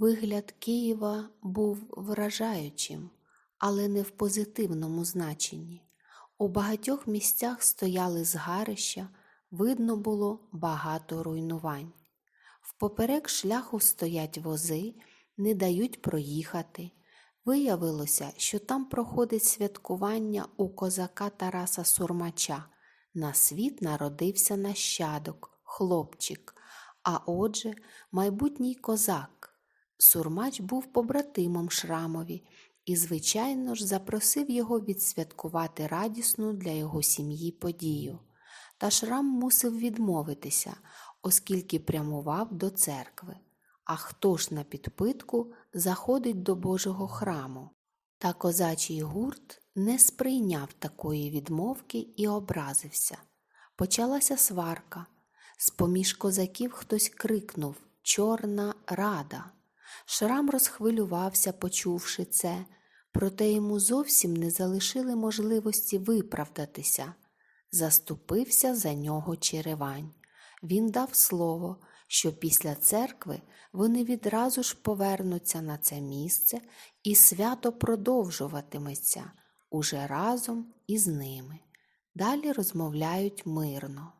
Вигляд Києва був вражаючим, але не в позитивному значенні. У багатьох місцях стояли згарища, видно було багато руйнувань. Впоперек шляху стоять вози, не дають проїхати. Виявилося, що там проходить святкування у козака Тараса Сурмача. На світ народився нащадок, хлопчик, а отже, майбутній козак. Сурмач був побратимом Шрамові і, звичайно ж, запросив його відсвяткувати радісну для його сім'ї подію. Та Шрам мусив відмовитися, оскільки прямував до церкви. А хто ж на підпитку заходить до Божого храму? Та козачий гурт не сприйняв такої відмовки і образився. Почалася сварка. З-поміж козаків хтось крикнув Чорна рада. Шрам розхвилювався, почувши це, проте йому зовсім не залишили можливості виправдатися. Заступився за нього Черевань. Він дав слово, що після церкви вони відразу ж повернуться на це місце і свято продовжуватиметься уже разом із ними. Далі розмовляють мирно.